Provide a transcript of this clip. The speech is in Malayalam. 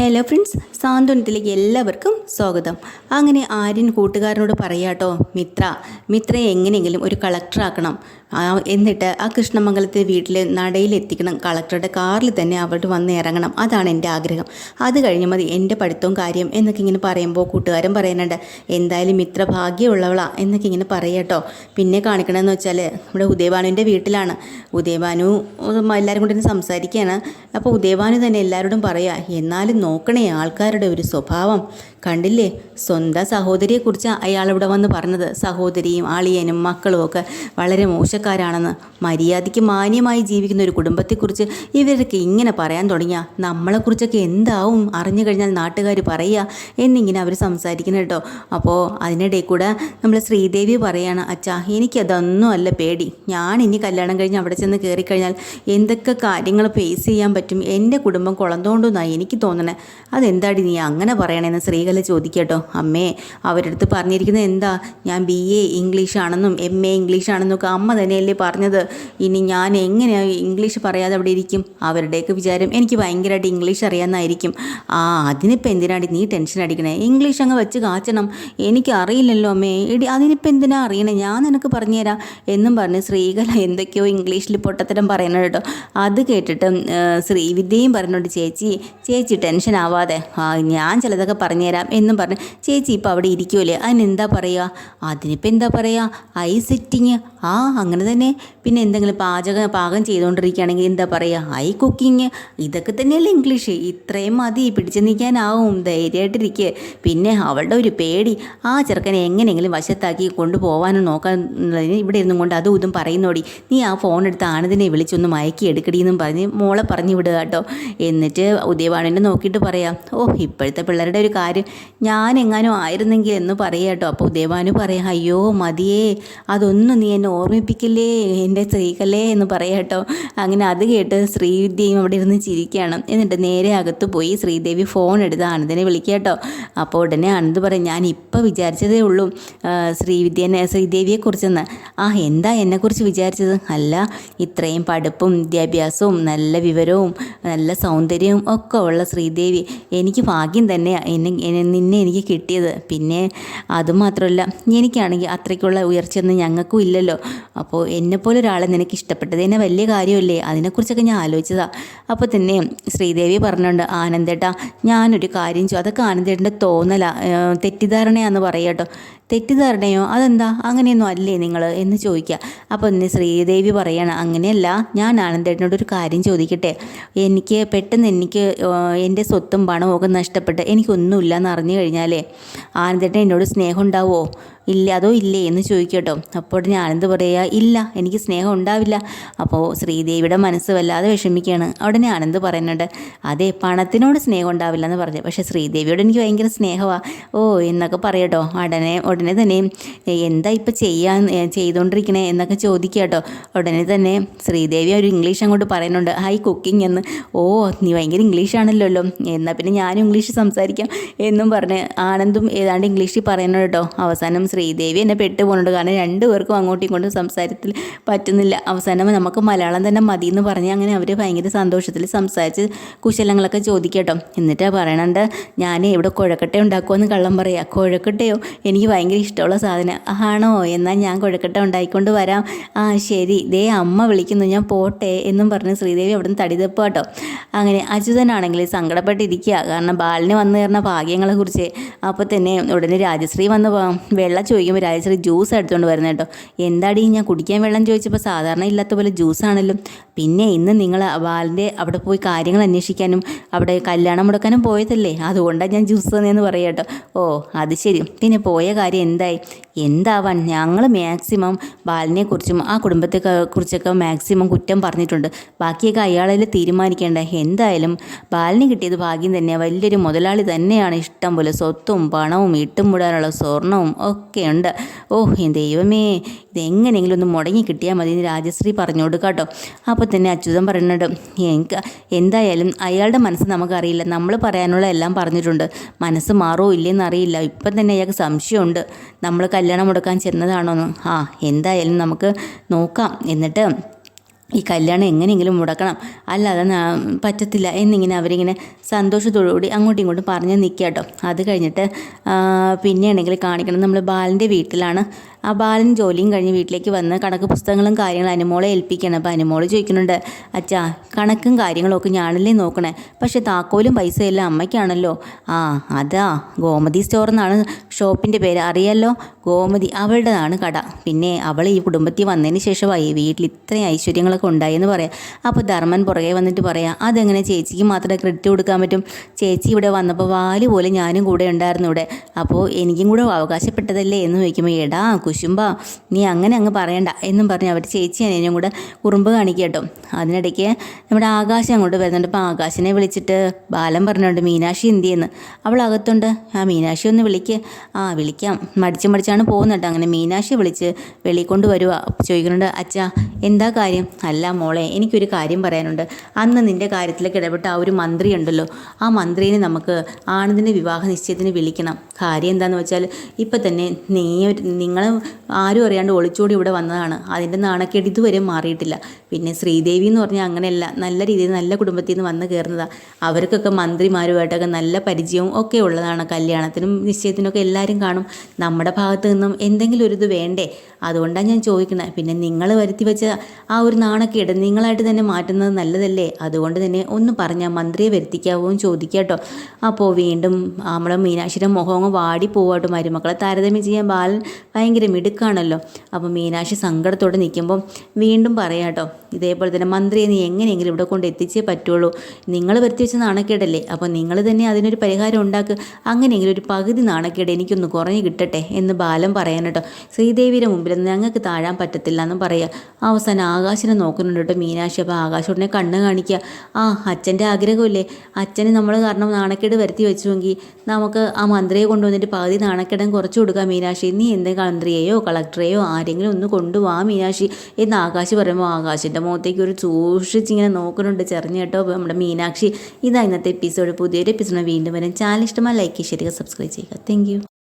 ഹലോ ഫ്രണ്ട്സ് സാന്ത്വനത്തിലേക്ക് എല്ലാവർക്കും സ്വാഗതം. അങ്ങനെ ആര്യൻ കൂട്ടുകാരനോട് പറയാട്ടോ മിത്ര മിത്രയെ എങ്ങനെയെങ്കിലും ഒരു കളക്ടറാക്കണം എന്നിട്ട് ആ കൃഷ്ണമംഗലത്തെ വീട്ടിൽ നടയിലെത്തിക്കണം കളക്ടറുടെ കാറിൽ തന്നെ അവിടെ വന്ന് ഇറങ്ങണം. അതാണ് എന്റെ ആഗ്രഹം. അത് കഴിഞ്ഞ് മതി എന്റെ പഠിത്തവും കാര്യം എന്നൊക്കെ ഇങ്ങനെ പറയുമ്പോൾ കൂട്ടുകാരൻ പറയുന്നുണ്ട് എന്തായാലും മിത്ര ഭാഗ്യമുള്ളവളാ എന്നൊക്കെ ഇങ്ങനെ പറയാട്ടോ. പിന്നെ കാണിക്കണമെന്ന് വെച്ചാൽ നമ്മുടെ ഉദയഭാനുവിന്റെ വീട്ടിലാണ്. ഉദയഭാനു എല്ലാവരും കൂടി സംസാരിക്കുകയാണ്. അപ്പോൾ ഉദയഭാനു തന്നെ എല്ലാവരോടും പറയുക എന്നാലും നോക്കണേ ആൾക്കാരുടെ ഒരു സ്വഭാവം. കണ്ടില്ലേ? സ്വന്തം സഹോദരിയെക്കുറിച്ച് അയാൾ ഇവിടെ വന്ന് പറഞ്ഞത്. സഹോദരിയും ആളിയനും മക്കളും ഒക്കെ വളരെ മോശക്കാരാണെന്ന്. മര്യാദയ്ക്ക് മാന്യമായി ജീവിക്കുന്ന ഒരു കുടുംബത്തെക്കുറിച്ച് ഇവരൊക്കെ ഇങ്ങനെ പറയാൻ തുടങ്ങിയ? നമ്മളെക്കുറിച്ചൊക്കെ എന്താവും? അറിഞ്ഞു കഴിഞ്ഞാൽ നാട്ടുകാർ പറയുക എന്നിങ്ങനെ അവർ സംസാരിക്കുന്നത് കേട്ടോ അപ്പോൾ അതിനിടയിൽ കൂടെ നമ്മൾ ശ്രീദേവി പറയാണ് അച്ഛാ എനിക്കതൊന്നും അല്ല പേടി. ഞാൻ ഇനി കല്യാണം കഴിഞ്ഞ് അവിടെ ചെന്ന് കയറിക്കഴിഞ്ഞാൽ എന്തൊക്കെ കാര്യങ്ങൾ ഫേസ് ചെയ്യാൻ പറ്റും? എന്റെ കുടുംബം കുളന്തോണ്ടെന്നാണ് എനിക്ക് തോന്നണേ അതെന്താടി നീ അങ്ങനെ പറയണേന്ന്? ശ്രീകല ചോദിക്കട്ടോ അമ്മേ അവരുടെ അടുത്ത് പറഞ്ഞിരിക്കുന്നത് എന്താ? ഞാൻ ബി എ ഇംഗ്ലീഷ് ആണെന്നും എം എ ഇംഗ്ലീഷ് ഒക്കെ അമ്മ തന്നെയല്ലേ പറഞ്ഞത്. ഇനി ഞാൻ എങ്ങനെ ഇംഗ്ലീഷ് പറയാതെ അവിടെ ഇരിക്കും? അവരുടെയൊക്കെ വിചാരം എനിക്ക് ഭയങ്കരമായിട്ട് ഇംഗ്ലീഷ് അറിയാമെന്നായിരിക്കും ആ അതിനിപ്പോൾ എന്തിനാടി നീ ടെൻഷൻ അടിക്കണേ? ഇംഗ്ലീഷ് അങ്ങ് വെച്ച് കാച്ചണം. എനിക്ക് അറിയില്ലല്ലോ അമ്മേ. എടി അതിനിപ്പോൾ എന്തിനാ അറിയണേ? ഞാൻ നിനക്ക് പറഞ്ഞുതരാം. എന്നും പറഞ്ഞ് ശ്രീകല എന്തൊക്കെയോ ഇംഗ്ലീഷിൽ പൊട്ടത്തരം പറയുന്നത് കേട്ടോ. അത് കേട്ടിട്ട് ശ്രീവിദ്യയും പറഞ്ഞോണ്ട് ചേച്ചി ചേച്ചി ടെൻഷൻ ആവാതെ ആ, ഞാൻ ചിലതൊക്കെ പറഞ്ഞുതരാം എന്നും പറഞ്ഞ് ചേച്ചി ഇപ്പോൾ അവിടെ ഇരിക്കുമല്ലേ അതിനെന്താ പറയുക അതിനിപ്പോൾ എന്താ പറയുക ഐ സിറ്റിങ്. ആ അങ്ങനെ തന്നെ. പിന്നെ എന്തെങ്കിലും പാചകം പാകം ചെയ്തുകൊണ്ടിരിക്കുകയാണെങ്കിൽ എന്താ പറയുക ഐ കുക്കിങ്. ഇതൊക്കെ തന്നെയല്ലേ ഇംഗ്ലീഷ്. ഇത്രയും മതി പിടിച്ചു നിൽക്കാനാവും. ധൈര്യമായിട്ടിരിക്കുക പിന്നെ അവളുടെ ഒരു പേടി. ആ ചെറുക്കനെ എങ്ങനെയെങ്കിലും വശത്താക്കി കൊണ്ടുപോകാനും നോക്കാൻ ഇവിടെ ഇരുന്നും കൊണ്ട് അതും ഇതും പറയുന്നോടി. നീ ആ ഫോൺ എടുത്ത് ആനന്ദിനെ വിളിച്ചൊന്ന് മയക്കി എടുക്കടിയെന്നും പറഞ്ഞ് മോളെ പറഞ്ഞു വിടുക കേട്ടോ. എന്നിട്ട് ഉദയവാണിനെ നോക്കിയിട്ട് പറയാം ഓ ഇപ്പോഴത്തെ പിള്ളേരുടെ ഒരു കാര്യം ഞാൻ എങ്ങാനും ആയിരുന്നെങ്കിൽ എന്ന് പറയാം കേട്ടോ. അപ്പോൾ ദേവാനു പറയാം അയ്യോ മതിയേ അതൊന്നും നീ എന്നെ ഓർമ്മിപ്പിക്കില്ലേ എന്റെ സ്ത്രീകല്ലേ എന്ന് പറയാം കേട്ടോ. അങ്ങനെ അത് കേട്ട് ശ്രീവിദ്യയും അവിടെ ഇരുന്ന് ചിരിക്കുകയാണ്. എന്നിട്ട് നേരെ അകത്ത് പോയി ശ്രീദേവി ഫോൺ എടുത്ത് ആനന്ദിനെ വിളിക്കുക കേട്ടോ. അപ്പോൾ ഉടനെ ആനന്ദ് പറയും ഞാൻ ഇപ്പോൾ വിചാരിച്ചതേ ഉള്ളൂ ശ്രീവിദ്യനെ ശ്രീദേവിയെക്കുറിച്ചെന്ന്. ആ എന്താ എന്നെക്കുറിച്ച് വിചാരിച്ചത്? അല്ല ഇത്രയും പഠിപ്പും വിദ്യാഭ്യാസവും നല്ല വിവരവും നല്ല സൗന്ദര്യവും ഒക്കെ ഉള്ള ശ്രീദേവി എനിക്ക് ഭാഗ്യം എന്നെ എന്നെ- നിന്നെ എനിക്ക് കിട്ടിയത്. പിന്നെ അതുമാത്രമല്ല എനിക്കാണെങ്കിൽ അത്രയ്ക്കുള്ള ഉയർച്ചയൊന്നും ഞങ്ങൾക്കും ഇല്ലല്ലോ. അപ്പോൾ എന്നെപ്പോലെ ഒരാളെ നിനക്ക് ഇഷ്ടപ്പെട്ടത് എന്നെ വലിയ കാര്യമല്ലേ? അതിനെക്കുറിച്ചൊക്കെ ഞാൻ ആലോചിച്ചതാണ് അപ്പോൾ തന്നെ ശ്രീദേവി പറഞ്ഞുകൊണ്ട് ആനന്ദേട്ടാ ഞാനൊരു കാര്യം ചെയ്യും അതൊക്കെ ആനന്ദേട്ടന്റെ തോന്നല തെറ്റിദ്ധാരണയാന്ന് പറയാട്ടോ തെറ്റിദ്ധാരണയോ? അതെന്താ? അങ്ങനെയൊന്നും അല്ലേ നിങ്ങൾ എന്ന് ചോദിക്കുക അപ്പോൾ ഇന്ന് ശ്രീദേവി പറയണം അങ്ങനെയല്ല ഞാൻ ആനന്ദേട്ടനോട് ഒരു കാര്യം ചോദിക്കട്ടെ. എനിക്ക് പെട്ടെന്ന് എനിക്ക് എന്റെ സ്വത്തും പണവും ഒക്കെ നഷ്ടപ്പെട്ട് എനിക്കൊന്നുമില്ല എന്ന് അറിഞ്ഞു കഴിഞ്ഞാലേ ആനന്ദേട്ടൻ എന്നോട് സ്നേഹം ഉണ്ടാവുമോ? ഇല്ല അതോ ഇല്ലേ എന്ന് ചോദിക്കട്ടോ. അപ്പോൾ ഞാൻ എന്ത് പറയുക ഇല്ല എനിക്ക് സ്നേഹം ഉണ്ടാവില്ല. അപ്പോൾ ശ്രീദേവിയുടെ മനസ്സ് വല്ലാതെ വിഷമിക്കുകയാണ്. അവിടെ ഞാൻ എന്ത് പറയുന്നുണ്ട്? അതെ പണത്തിനോട് സ്നേഹം ഉണ്ടാവില്ല എന്ന് പറഞ്ഞു. പക്ഷേ ശ്രീദേവിയോട് എനിക്ക് ഭയങ്കര സ്നേഹമാണ് ഓ എന്നൊക്കെ പറയട്ടോ. ഉടനെ ഉടനെ തന്നെ എന്താ ഇപ്പം ചെയ്യാൻ ചെയ്തുകൊണ്ടിരിക്കണേ എന്നൊക്കെ ചോദിക്കുക കേട്ടോ. ഉടനെ തന്നെ ശ്രീദേവി ഒരു ഇംഗ്ലീഷ് അങ്ങോട്ട് പറയുന്നുണ്ട്. ഹൈ കുക്കിംഗ് എന്ന്. ഓ നീ ഭയങ്കര ഇംഗ്ലീഷ് ആണല്ലോ. എന്നാൽ പിന്നെ ഞാനും ഇംഗ്ലീഷ് സംസാരിക്കാം എന്നും പറഞ്ഞ് ആനന്ദും ഏതാണ്ട് ഇംഗ്ലീഷിൽ പറയുന്നുണ്ട് കേട്ടോ. അവസാനം ശ്രീദേവി എന്നെ പെട്ടുപോകുന്നുണ്ട് കാരണം രണ്ടുപേർക്കും അങ്ങോട്ടും ഇങ്ങോട്ടും സംസാരത്തിൽ പറ്റുന്നില്ല. അവസാനം നമുക്ക് മലയാളം തന്നെ മതി എന്ന് പറഞ്ഞ് അങ്ങനെ അവർ ഭയങ്കര സന്തോഷത്തിൽ സംസാരിച്ച് കുശലങ്ങളൊക്കെ ചോദിക്കട്ടോ. എന്നിട്ട് പറയണണ്ട ഞാൻ ഇവിടെ കുഴക്കട്ട ഉണ്ടാക്കുമെന്ന് കള്ളം പറയാം. കുഴക്കട്ടയോ? എനിക്ക് ഭയങ്കര ഇഷ്ടമുള്ള സാധനം. ആണോ? എന്നാൽ ഞാൻ കുഴക്കട്ട ഉണ്ടായിക്കൊണ്ട് വരാം. ആ ശരി. ദേ അമ്മ വിളിക്കുന്നു. ഞാൻ പോട്ടെ എന്നും പറഞ്ഞ് ശ്രീദേവി അവിടെ നിന്ന് തടിതപ്പ് കേട്ടോ. അങ്ങനെ അച്യുതനാണെങ്കിൽ സങ്കടപ്പെട്ടിരിക്കുക കാരണം ബാലിന് വന്നു കയറുന്ന ഭാഗ്യങ്ങളെക്കുറിച്ച് അപ്പോൾ തന്നെ ഉടനെ രാജശ്രീ വന്ന് വെള്ളം ചോദിക്കുമ്പോൾ രാജശ്രീ ജ്യൂസ് എടുത്തുകൊണ്ട് വരുന്നത് കേട്ടോ എന്താടി ഞാൻ കുടിക്കാൻ വെള്ളം ചോദിച്ചപ്പോൾ സാധാരണ ഇല്ലാത്ത പോലെ ജ്യൂസാണല്ലോ പിന്നെ ഇന്ന് നിങ്ങൾ ബാലിന്റെ അവിടെ പോയി കാര്യങ്ങൾ അന്വേഷിക്കാനും അവിടെ കല്യാണം മുടക്കാനും പോയതല്ലേ? അതുകൊണ്ടാണ് ഞാൻ ജ്യൂസ് തന്നെയെന്ന് പറയാം കേട്ടോ ഓ അത് ശരി. പിന്നെ പോയ കാര്യം എന്തായി? എന്താവാൻ? ഞങ്ങൾ മാക്സിമം ബാലിനെ കുറിച്ചും ആ കുടുംബത്തെ കുറിച്ചൊക്കെ മാക്സിമം കുറ്റം പറഞ്ഞിട്ടുണ്ട്. ബാക്കിയൊക്കെ അയാളിൽ തീരുമാനിക്കേണ്ട? എന്തായാലും ബാലിന് കിട്ടിയത് ഭാഗ്യം തന്നെ. വലിയൊരു മുതലാളി തന്നെയാണ് ഇഷ്ടം പോലെ. സ്വത്തും പണവും ഇട്ടുമുടാനുള്ള സ്വർണവും ഒക്കെ ഉണ്ട്. ഓ ദൈവമേ. ഇതെങ്ങനെയെങ്കിലും ഒന്ന് മുടങ്ങി കിട്ടിയാൽ മതി എന്ന് രാജശ്രീ പറഞ്ഞു കൊടുക്കാട്ടോ അപ്പോൾ തന്നെ അച്യുതൻ പറയുന്നുണ്ട് എനിക്ക് എന്തായാലും അയാളുടെ മനസ്സ് നമുക്കറിയില്ല. നമ്മൾ പറയാനുള്ള എല്ലാം പറഞ്ഞിട്ടുണ്ട്. മനസ്സ് മാറുമോ ഇല്ലെന്ന് അറിയില്ല. ഇപ്പം തന്നെ അയാൾക്ക് സംശയമുണ്ട്. നമ്മൾ കല്യാണം മുടക്കാൻ ചെന്നതാണോന്ന്? ആ എന്തായാലും നമുക്ക് നോക്കാം. എന്നിട്ട് ഈ കല്യാണം എങ്ങനെയെങ്കിലും മുടക്കണം. അല്ലാതെ പറ്റത്തില്ല എന്നിങ്ങനെ അവരിങ്ങനെ സന്തോഷത്തോടുകൂടി അങ്ങോട്ടും ഇങ്ങോട്ടും പറഞ്ഞ് നിൽക്കുക കേട്ടോ. അത് കഴിഞ്ഞിട്ട് പിന്നെയാണെങ്കിൽ കാണിക്കണം. നമ്മൾ ബാലന്റെ വീട്ടിലാണ് ആ ബാലൻ ജോലിയും കഴിഞ്ഞ് വീട്ടിലേക്ക് വന്ന് കണക്ക് പുസ്തകങ്ങളും കാര്യങ്ങളും അനുമോളെ ഏൽപ്പിക്കണം അപ്പോൾ അനുമോൾ ചോദിക്കുന്നുണ്ട് അച്ഛാ കണക്കും കാര്യങ്ങളും ഒക്കെ ഞാനല്ലേ നോക്കണേ? പക്ഷേ താക്കോലും പൈസയെല്ലാം അമ്മയ്ക്കാണല്ലോ. ആ അതാ. ഗോമതി സ്റ്റോർ എന്നാണ് ഷോപ്പിന്റെ പേര്. അറിയാലോ ഗോമതി അവളുടേതാണ് കട. പിന്നെ അവൾ ഈ കുടുംബത്തിൽ വന്നതിന് ശേഷമായി വീട്ടിൽ ഇത്രയും ഐശ്വര്യങ്ങളൊക്കെ ഉണ്ടായെന്ന് പറയാം. അപ്പോൾ ധർമ്മൻ പുറകെ വന്നിട്ട് പറയാം അതെങ്ങനെ ചേച്ചിക്ക് മാത്രമേ ക്രെഡിറ്റ് കൊടുക്കാൻ പറ്റും? ചേച്ചി ഇവിടെ വന്നപ്പോൾ വാൽ പോലെ ഞാനും കൂടെ ഉണ്ടായിരുന്നു ഇവിടെ. അപ്പോൾ എനിക്കും കൂടെ അവകാശപ്പെട്ടതല്ലേ? എന്ന് ചോദിക്കുമ്പോൾ എടാ കുശുമ്പ നീ അങ്ങനെ അങ്ങ് പറയണ്ട എന്നും പറഞ്ഞ് അവർ ചേച്ചി അനിയനും കൂടെ കുറുമ്പ് കാണിക്കട്ടോ അതിനിടയ്ക്ക് നമ്മുടെ ആകാശം അങ്ങോട്ട് വരുന്നുണ്ട്. അപ്പോൾ ആകാശിനെ വിളിച്ചിട്ട് ബാലൻ പറഞ്ഞുണ്ട് മീനാക്ഷി എന്ത് ചെയ്യുന്നു അവൾ അകത്തുണ്ട്. ആ മീനാക്ഷി ഒന്ന് വിളിക്ക്. ആ വിളിക്കാം. മടിച്ച് മടിച്ചാണ് പോകുന്നുണ്ട് അങ്ങനെ മീനാക്ഷി വിളിച്ച് വെളിയിൽ കൊണ്ട് വരുക ചോദിക്കുന്നുണ്ട് അച്ഛാ എന്താ കാര്യം? അല്ല മോളെ എനിക്കൊരു കാര്യം പറയാനുണ്ട്. അന്ന് നിന്റെ കാര്യത്തിലേക്ക് ഇടപെട്ട ആ ഒരു മന്ത്രി ഉണ്ടല്ലോ. ആ മന്ത്രിനെ നമുക്ക് ആണതിന്റെ വിവാഹ നിശ്ചയത്തിന് വിളിക്കണം. കാര്യം എന്താണെന്ന് വെച്ചാൽ ഇപ്പം തന്നെ നീ നിങ്ങൾ ആരും അറിയാണ്ട് ഒളിച്ചോടി ഇവിടെ വന്നതാണ്. അതിന്റെ നാണക്കേട് ഇതുവരെ മാറിയിട്ടില്ല. പിന്നെ ശ്രീദേവി എന്ന് പറഞ്ഞാൽ അങ്ങനെയല്ല നല്ല രീതിയിൽ നല്ല കുടുംബത്തിൽ നിന്ന് വന്ന് കയറുന്നതാണ് അവർക്കൊക്കെ മന്ത്രിമാരുമായിട്ടൊക്കെ നല്ല പരിചയവും ഒക്കെ ഉള്ളതാണ്. കല്യാണത്തിനും നിശ്ചയത്തിനൊക്കെ എല്ലാവരും കാണും. നമ്മുടെ ഭാഗത്തു നിന്നും എന്തെങ്കിലും ഒരു ഇത് വേണ്ടേ? അതുകൊണ്ടാണ് ഞാൻ ചോദിക്കുന്നത് പിന്നെ നിങ്ങൾ വരുത്തി വെച്ച ആ ഒരു നാണക്കേട് നിങ്ങളായിട്ട് തന്നെ മാറ്റുന്നത് നല്ലതല്ലേ? അതുകൊണ്ട് തന്നെ ഒന്ന് പറഞ്ഞാൽ മന്ത്രിയെ വരുത്തിക്കാവോ എന്ന് ചോദിക്കുക കേട്ടോ അപ്പോൾ വീണ്ടും നമ്മളെ മീനാക്ഷിയുടെ മുഖം അങ്ങ് വാടി പോവാട്ടോ മരുമക്കളെ. താരതമ്യം ചെയ്യാൻ ബാലൻ ഭയങ്കര മിടുക്കാണല്ലോ. അപ്പോൾ മീനാക്ഷി സങ്കടത്തോടെ നിൽക്കുമ്പോൾ വീണ്ടും പറയാട്ടോ ഇതേപോലെ തന്നെ മന്ത്രിയെ നീ എങ്ങനെയെങ്കിലും ഇവിടെ കൊണ്ട് എത്തിച്ചേ പറ്റുള്ളൂ. നിങ്ങൾ വരുത്തി വെച്ച നാണക്കേടല്ലേ? അപ്പോൾ നിങ്ങൾ തന്നെ അതിനൊരു പരിഹാരം ഉണ്ടാക്കുക അങ്ങനെയെങ്കിലും ഒരു പകുതി നാണക്കേട് എനിക്കൊന്ന് കുറഞ്ഞു കിട്ടട്ടെ എന്ന് ബാലൻ പറയാനട്ടോ ശ്രീദേവിയുടെ മുമ്പിൽ ഞങ്ങൾക്ക് താഴാൻ പറ്റത്തില്ല എന്നും പറയുക അവസാനം ആകാശനെ നോക്കുന്നുണ്ട് കേട്ടോ മീനാക്ഷി. അപ്പോൾ ആകാശ് ഉടനെ കണ്ണ് കാണിക്കുക ആ അച്ഛന്റെ ആഗ്രഹമില്ലേ? അച്ഛന് നമ്മൾ കാരണം നാണക്കേട് വരുത്തി വെച്ചുവെങ്കിൽ നമുക്ക് ആ മന്ത്രിയെ കൊണ്ടുവന്നിട്ട് പകുതി നാണക്കേടം കുറച്ച് കൊടുക്കാം മീനാക്ഷി. നീ എന്തെങ്കിലും മന്ത്രിയെയോ കളക്ടറെയോ ആരെങ്കിലും ഒന്ന് കൊണ്ടുപോവാ മീനാക്ഷി എന്ന് ആകാശ് പറയുമ്പോൾ ആകാശിന്റെ മുഖത്തേക്ക് ഒരു സൂക്ഷിച്ചിങ്ങനെ നോക്കുന്നുണ്ട് ചെറിഞ്ഞ് കേട്ടോ നമ്മുടെ മീനാക്ഷി. ഇതാ ഇന്നത്തെ എപ്പിസോഡ് പുതിയൊരു എപ്പിസോഡ് വീണ്ടും വരും. ചാനൽ ഇഷ്ടമായി ലൈക്ക് ചെയ്യുക സബ്സ്ക്രൈബ് ചെയ്യുക. താങ്ക്